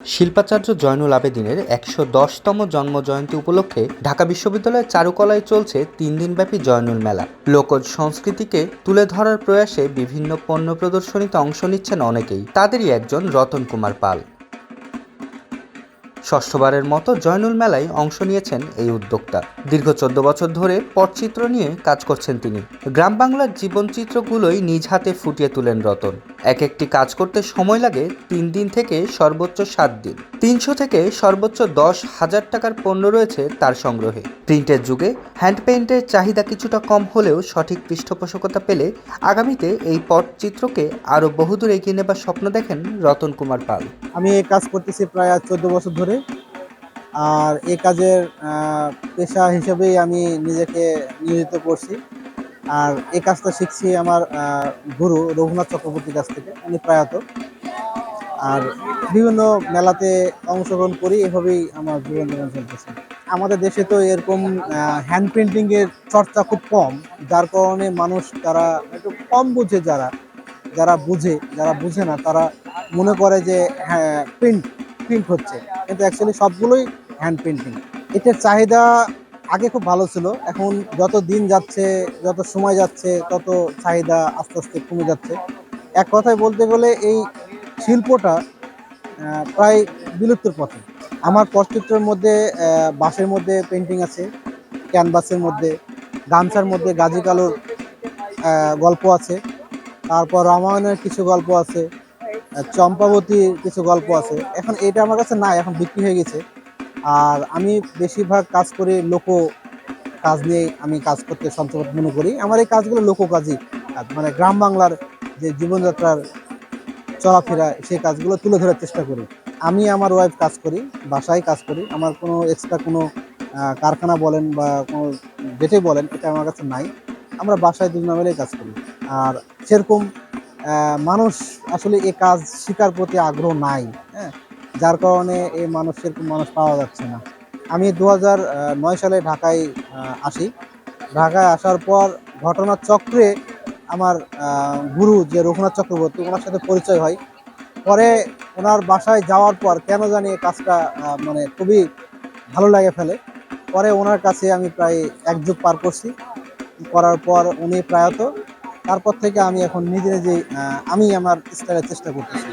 শিল্পাচার্য জয়নুল আবেদিনের একশো দশতম জন্মজয়ন্তী উপলক্ষে ঢাকা বিশ্ববিদ্যালয়ের চারুকলায় চলছে তিন দিনব্যাপী জয়নুল মেলা। লোকজ সংস্কৃতিকে তুলে ধরার প্রয়াসে বিভিন্ন পণ্য প্রদর্শনীতে অংশ নিচ্ছেন অনেকেই। তাদেরই একজন রতন কুমার পাল। ষষ্ঠবারের মতো জয়নুল মেলায় অংশ নিয়েছেন এই উদ্যোক্তা। দীর্ঘ চোদ্দ বছর ধরে পটচিত্র নিয়ে কাজ করছেন তিনি। গ্রাম বাংলার জীবনচিত্রগুলোই নিজ হাতে ফুটিয়ে তোলেন রতন। এক একটি কাজ করতে সময় লাগে তিন দিন থেকে সর্বোচ্চ সাত দিন। তিনশো থেকে সর্বোচ্চ দশ হাজার টাকার পণ্য রয়েছে তার সংগ্রহে। প্রিন্টের যুগে হ্যান্ড পেইন্টের চাহিদা কিছুটা কম হলেও সঠিক পৃষ্ঠপোষকতা পেলে আগামীতে এই পটচিত্রকে আরও বহুদূর এগিয়ে নেবার স্বপ্ন দেখেন রতন কুমার পাল। আমি এই কাজ করতেছি প্রায় চোদ্দ বছর ধরে। আর এ কাজের পেশা হিসেবেই আমি নিজেকে নিয়োজিত করছি। আর এই কাজটা শিখছি আমার গুরু রঘুনাথ চক্রবর্তীর কাছ থেকে। উনি প্রয়াত। আর বিভিন্ন মেলাতে অংশগ্রহণ করি, এভাবেই আমার জীবন জীবন চলতেছে। আমাদের দেশে তো এরকম হ্যান্ড পেন্টিং এর চর্চা খুব কম, যার কারণে মানুষ তারা একটু কম বুঝে যারা যারা বুঝে যারা বুঝে না, তারা মনে করে যে হ্যাঁ প্রিন্ট প্রিন্ট হচ্ছে। কিন্তু অ্যাকচুয়ালি সবগুলোই হ্যান্ড পেন্টিং এটার চাহিদা আগে খুব ভালো ছিল। এখন যত দিন যাচ্ছে, যত সময় যাচ্ছে, তত চাহিদা আস্তে আস্তে কমে যাচ্ছে। এক কথায় বলতে গেলে এই শিল্পটা প্রায় বিলুপ্তির পথে। আমার পটচিত্রের মধ্যে বাঁশের মধ্যে পেন্টিং আছে ক্যানভাসের মধ্যে, গামছার মধ্যে গাজী কালোর গল্প আছে। তারপর রামায়ণের কিছু গল্প আছে চম্পাবতীর কিছু গল্প আছে। এখন এটা আমার কাছে নাই, এখন বিক্রি হয়ে গেছে। আর আমি বেশিরভাগ কাজ করে লোক কাজ নিয়ে আমি কাজ করতে সন্তোষ মনে করি। আমার এই কাজগুলো লোক কাজই। মানে গ্রাম বাংলার যে জীবনযাত্রার চলাফেরা, সেই কাজগুলো তুলে ধরার চেষ্টা করি। আমি আমার ওয়াইফ কাজ করি, বাসায় কাজ করি। আমার কোনো এক্সট্রা কোনো কারখানা বলেন বা কোনো যেটাই বলেন, এটা আমার কাছে নাই। আমরা বাসায় দুজন মিলেই কাজ করি। আর সেরকম মানুষ আসলে এ কাজ শেখার প্রতি আগ্রহ নাই হ্যাঁ। যার কারণে এই মানুষ সেরকম মানুষ পাওয়া যাচ্ছে না। আমি দু নয় সালে ঢাকায় আসি। ঢাকায় আসার পর ঘটনার চক্রে আমার গুরু যে রঘুনাথ চক্রবর্তী, ওনার সাথে পরিচয় হয়। পরে ওনার বাসায় যাওয়ার পর কেন জানি কাজটা মানে খুবই ভালো লাগে ফেলে। পরে ওনার কাছে আমি প্রায় এক যুগ পার করছি। করার পর উনি প্রায়ত। তারপর থেকে আমি এখন নিজে নিজেই আমি আমার স্টাইলের চেষ্টা করতেছি।